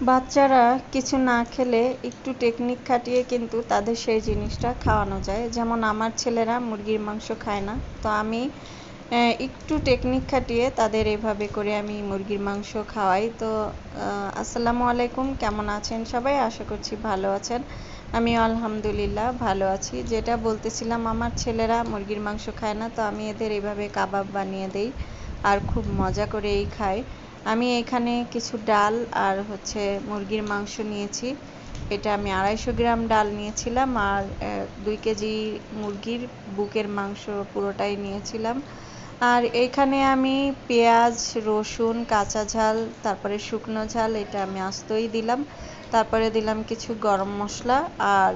বাচ্চারা কিছু না খেলে একটু টেকনিক খাটিয়ে কিন্তু তাদের সেই জিনিসটা খাওয়ানো যায়। যেমন আমার ছেলেরা মুরগির মাংস খায় না। তো আমি একটু টেকনিক খাটিয়ে তাদের এভাবে করে আমি মুরগির মাংস খাওয়াই। তো আসসালামু আলাইকুম, কেমন আছেন সবাই? আশা করছি ভালো আছেন। আমি আলহামদুলিল্লাহ ভালো আছি। যেটা বলতেছিলাম, আমার ছেলেরা মুরগির মাংস খায় না। তো আমি এদের এভাবে কাবাব বানিয়ে দেই আর খুব মজা করেই খায়। আমি এখানে কিছু ডাল আর হচ্ছে মুরগির মাংস নিয়েছি। এটা আমি আড়াইশো গ্রাম ডাল নিয়েছিলাম আর দুই কেজি মুরগির বুকের মাংস পুরোটাই নিয়েছিলাম। আর এখানে আমি পেঁয়াজ, রসুন, কাঁচা ঝাল, তারপরে শুকনো ঝাল, এটা আমি আস্তই দিলাম। তারপরে দিলাম কিছু গরম মশলা আর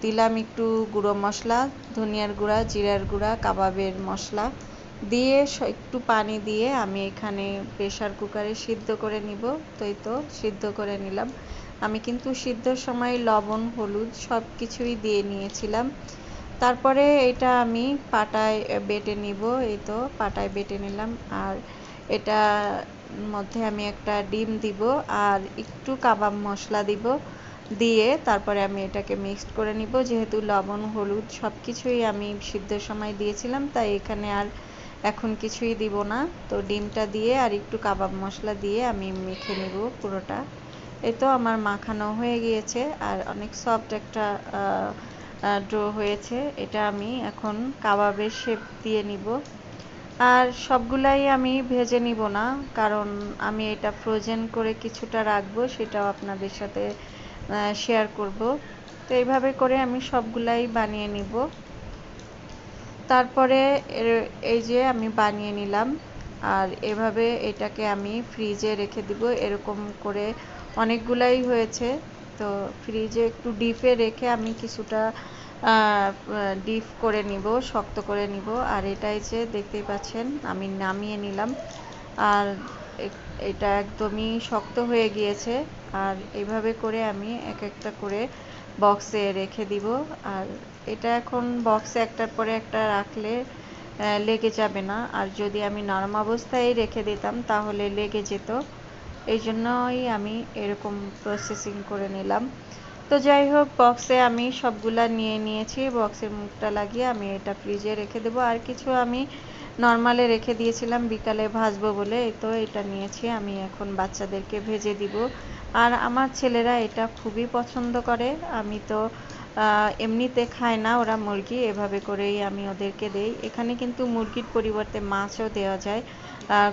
দিলাম একটু গুঁড়ো মশলা, ধনিয়ার গুঁড়া, জিরার গুঁড়া, কাবাবের মশলা। দিয়ে একটু পানি দিয়ে আমি এখানে প্রেশার কুকারে সিদ্ধ করে নিব। তো এই তো, সিদ্ধ করে নিলাম। আমি কিন্তু সিদ্ধর সময় লবণ, হলুদ সব কিছুই দিয়ে নিয়েছিলাম। তারপরে এটা আমি পাটায় বেটে নিব। এই তো, পাটায় বেটে নিলাম। আর এটা মধ্যে আমি একটা ডিম দিব আর একটু কাবাব মশলা দিব দিয়ে তারপরে আমি এটাকে মিক্সড করে নিব। যেহেতু লবণ, হলুদ সব কিছুই আমি সিদ্ধর সময় দিয়েছিলাম, তাই এখানে আর এখন কিছুই দিব না। তো ডিমটা দিয়ে আর একটু কাবাব মশলা দিয়ে আমি মেখে নেব পুরোটা। এই তো আমার মাখানো হয়ে গিয়েছে আর অনেক সফট একটা ড্রো হয়েছে। এটা আমি এখন কাবাবের শেপ দিয়ে নিব। আর সবগুলাই আমি ভেজে নিব না, কারণ আমি এটা ফ্রোজেন করে কিছুটা রাখব, সেটাও আপনাদের সাথে শেয়ার করব। তো এইভাবে করে আমি সবগুলাই বানিয়ে নিব। তারপরে এই যে আমি বানিয়ে নিলাম, আর এভাবে এটাকে আমি ফ্রিজে রেখে দিব, এরকম করে অনেকগুলাই হয়েছে। তো ফ্রিজে একটু ডিপে রেখে আমি কিছুটা ডিপ করে নিব, শক্ত করে নিব। আর এটাই যে দেখতেই পাচ্ছেন, আমি নামিয়ে নিলাম। আর এটা একদমই শক্ত হয়ে গিয়েছে। আর এভাবে করে আমি এক একটা করে বক্সে রেখে দিব। আর এটা এখন বক্সে একটার পরে একটা রাখলে লেগে যাবে না। আর যদি আমি নরম অবস্থায় রেখে দিতাম, তাহলে লেগে যেত। এই জন্যই আমি এরকম প্রসেসিং করে নিলাম। তো যাই হোক বক্সে আমি সবগুলা নিয়ে নিয়েছি। বক্সের মুখটা লাগিয়ে আমি এটা ফ্রিজে রেখে দেবো। আর কিছু আমি নর্মালে রেখে দিয়েছিলাম, বিকালে ভাজবো বলে তো এটা নিয়েছি, আমি এখন বাচ্চাদেরকে ভেজে দিব। আর আমার ছেলেরা এটা খুবই পছন্দ করে, আমি তো এমনিতে খায় না ওরা মুরগি, এভাবে করেই আমি ওদেরকে দেই। এখানে কিন্তু মুরগির পরিবর্তে মাছও দেওয়া যায়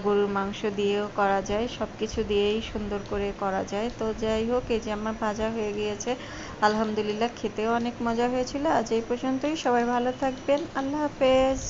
গরুর মাংস দিয়েও করা যায় সব কিছু দিয়েই সুন্দর করে করা যায়। তো যাই হোক, এই যে আমার ভাজা হয়ে গিয়েছে, আলহামদুলিল্লাহ খেতেও অনেক মজা হয়েছিল। আজ এই পর্যন্তই, সবাই ভালো থাকবেন, আল্লাহ হাফেজ।